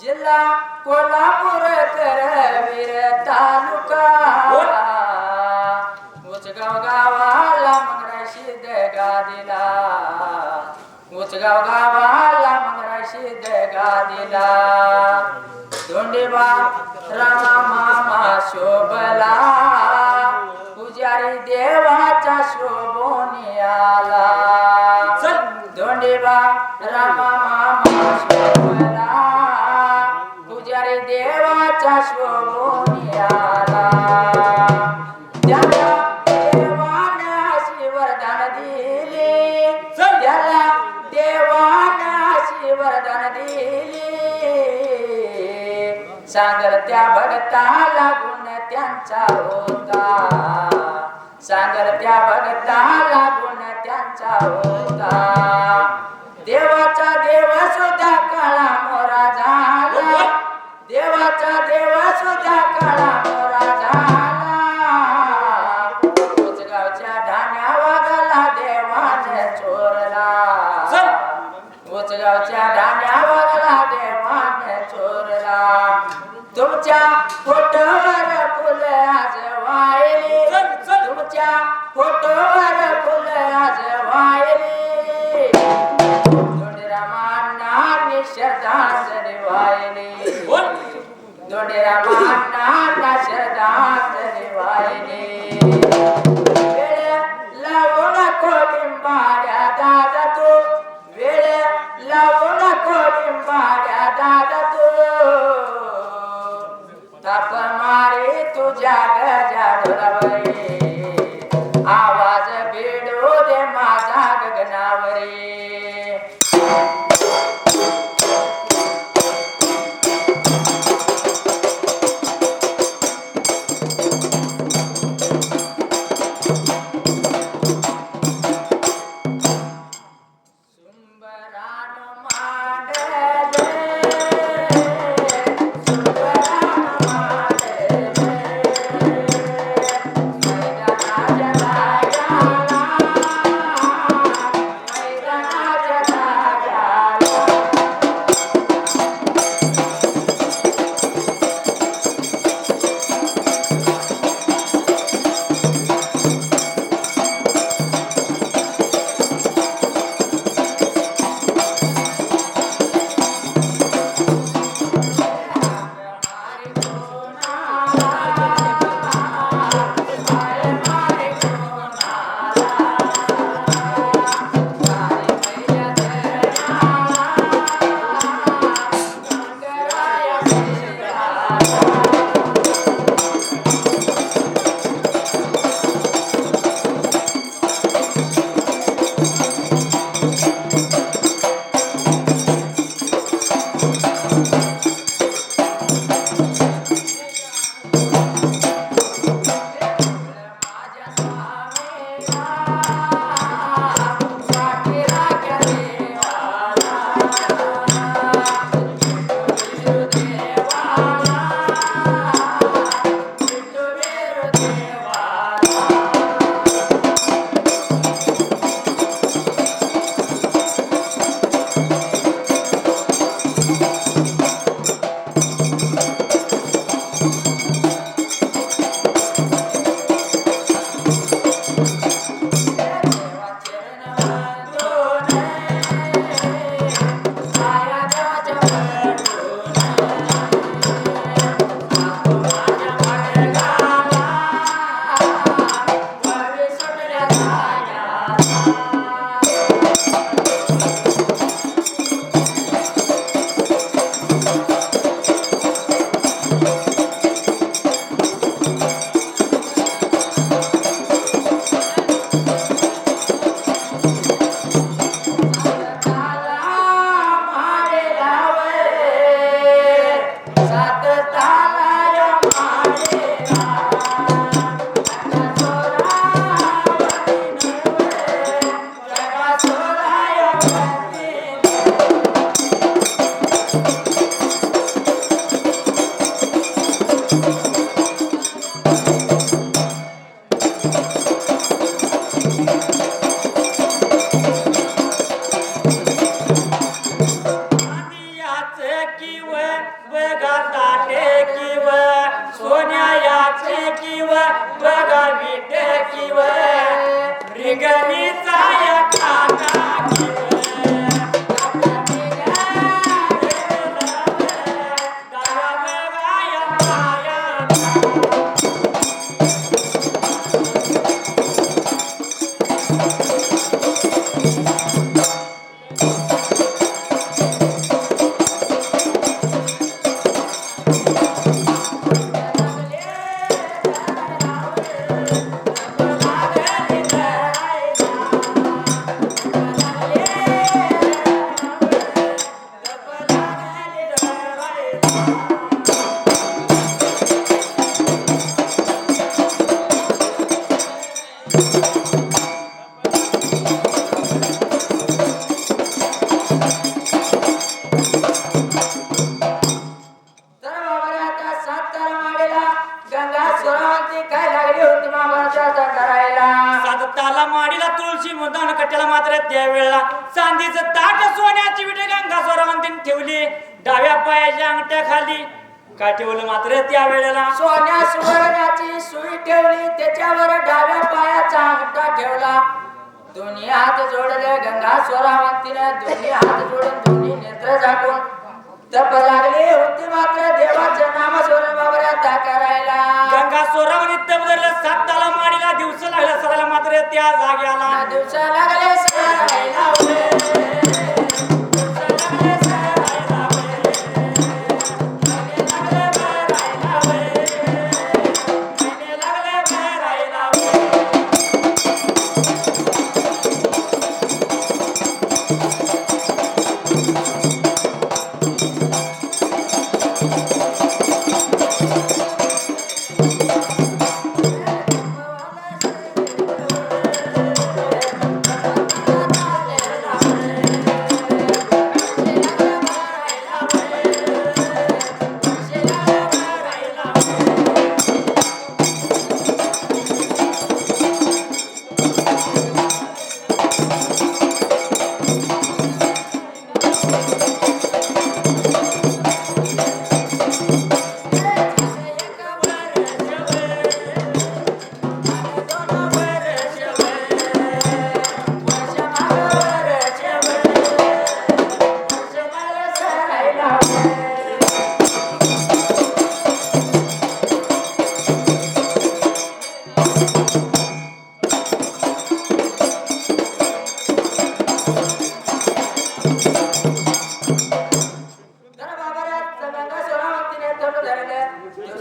जिल्हा कोल्हापूर करवीर तालुका. उचगाव गावाला मंगराशी दगा दिला. उचगाव गावाला मंगराशी दगा दिला. धोंडेबा रामा मामा शोभला. पुजारी देवाचा शोभोनी आला. धोंडेबा रामा पुजारी देवाचा शोभोनी आला त्याला देवाने अशी वरदान दिली. त्याला देवाने अशी वरदान दिली. सांगल त्या भगताला गुण त्यांचा होता. सांगल त्या भगताला गुण त्यांचा होता. देवाचा देव ताला माडीला तुळशी मुदान कट्याला मात्र त्यावेळेला चांदीचं ताट सोन्याची विटे गंगा स्वरावंतीने ठेवली. डाव्या पायाच्या अंगठ्या खाली काय ठेवलं मात्र त्या वेळेला सोन्या सुवर्णाची सुई ठेवली. त्याच्यावर डाव्या पायाचा अंगठा ठेवला. दोन्ही हात जोडले गंगा स्वरावंतीने दोन्ही हात जोडून दोन्ही नेत्र झाकून. तप लागली होती मात्र देवाचं नाम स्मरण बाबऱ्या त्या करायला. गंगा स्वरावनी तप धरलं सात ताला माडीला दिवस लागला सराला मात्र त्या जाग्याला. दिवसा लागले सरायला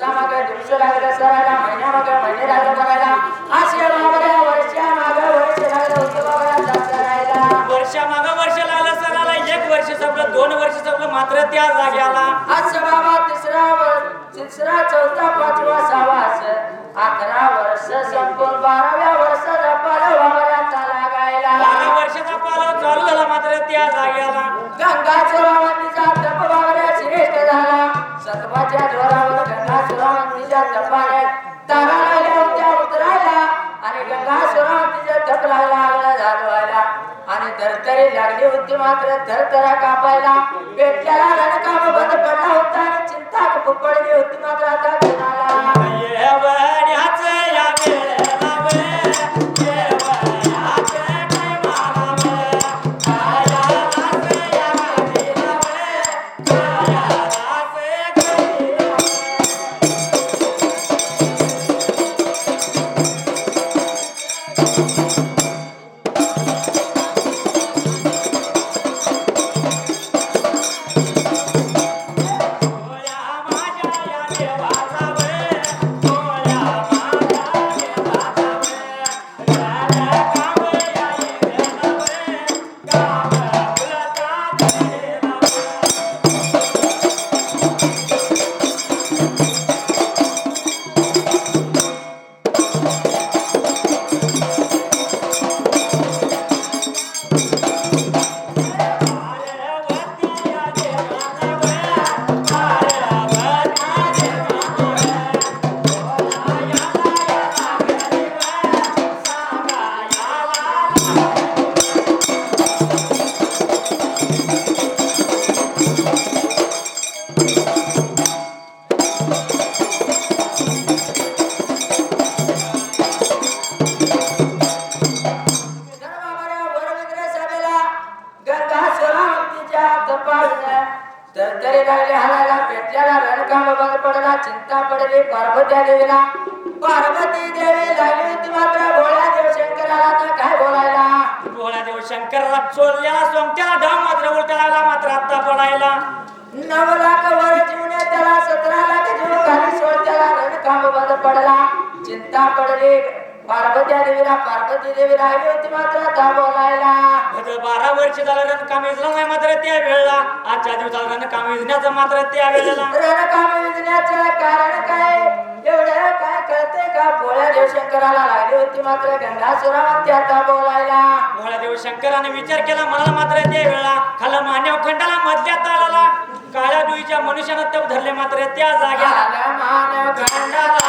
दिवसामागे दिवस लागले सरायला महिन्यामागे महिने करायला असे बाबऱ्या वर्षामागे वर्ष लागले होते बाबऱ्या जास्त राहायला वर्षा माग वर्ष लागलं सराला एक वर्ष संपलं दोन वर्ष संपलं मात्र त्या जाग्याला. आज बाबा तिसरा तिसरा चौथा पाचवा सहावा अकरा वर्ष संपून बाराव्या वर्षाचा पाल वावराचा लागायला. बारा वर्षाचा पालव चालू झाला मात्र त्या जाग्याला. गंगा चोरावंतीचा तप वावऱ्या श्रेष्ठ झाला. सत्वाच्या जोरावर गंगा चोरावंतीच्या तपाने तारा लागल्या होत्या उतरायला आणि गंगा चोरावंतीचा तप लागला लागला झालवायला आणि धरतरी लागली होती मात्र धरतरा कापायला. पेटल्याला रणकाम बंद पडला होता आणि चिंता फुकडली होती मात्र आता कुणाला? बंद पडला चिंता पडली पार्वत्या देवीला. पार्वती देवी लागली होती मात्र भोळ्या देव शंकराला तर काय बोलायला? भोळा देव शंकरला चोरल्याला सोमत्याला डाव मात्र उलटा लागला मात्र आत्ता पडायला नऊ लाख वर जीवने त्याला सतरा लाख जीव खाली सोड त्याला रणकाम बंद पडला. चिंता पडली. पार्वत्या देवीला पार्वती देवी लागली होती मात्र आता बोलायला. झालं रणकाम विजलं नाही मात्र त्या वेळेला आजच्या दिवसाला रणकाम विजण्याचं मात्र त्या वेळेला. रणकाम योजण्याचं कारण काय? एवढं काय कळते का? भोळ्या देवशंकराला लागली होती मात्र आता बोलायला भोळा देव शंकराने विचार केला मला मात्र त्या वेळेला खाला मान्यव खंडाला मधल्या तालाला. काळ्या डुईच्या मनुष्यानं तप धरले मात्र त्या जाग्याला. आला मानव खंडाला.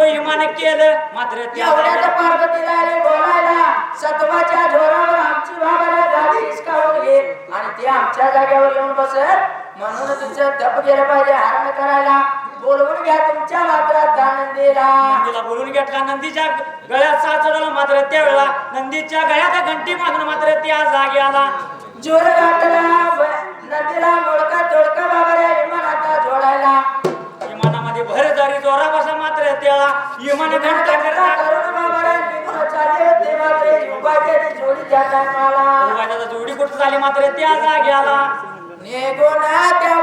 विमान केलं मात्र जाग्याला- पार्वतीला आली बोलायला सत्वाच्या जोरावर आमची बाबाला गादी हिसकावून घे आणि ती आमच्या जागेवर येऊन बसत. म्हणून तुझं तप गेलं पाहिजे हरण करायला. बोलवून घ्या तुमच्या मात्रात आनंदीला. नंदीला बोलून घेतला नंदीच्या गळ्यात साथ चढवला मात्र त्यावेळेला नंदीच्या गळ्यात घंटी मागून मात्र त्या जागी आला. जोर ब- नदीला विमान घंटा करता करून बाबा जोडी कुठं झाली मात्र त्या जागी आला निघून त्या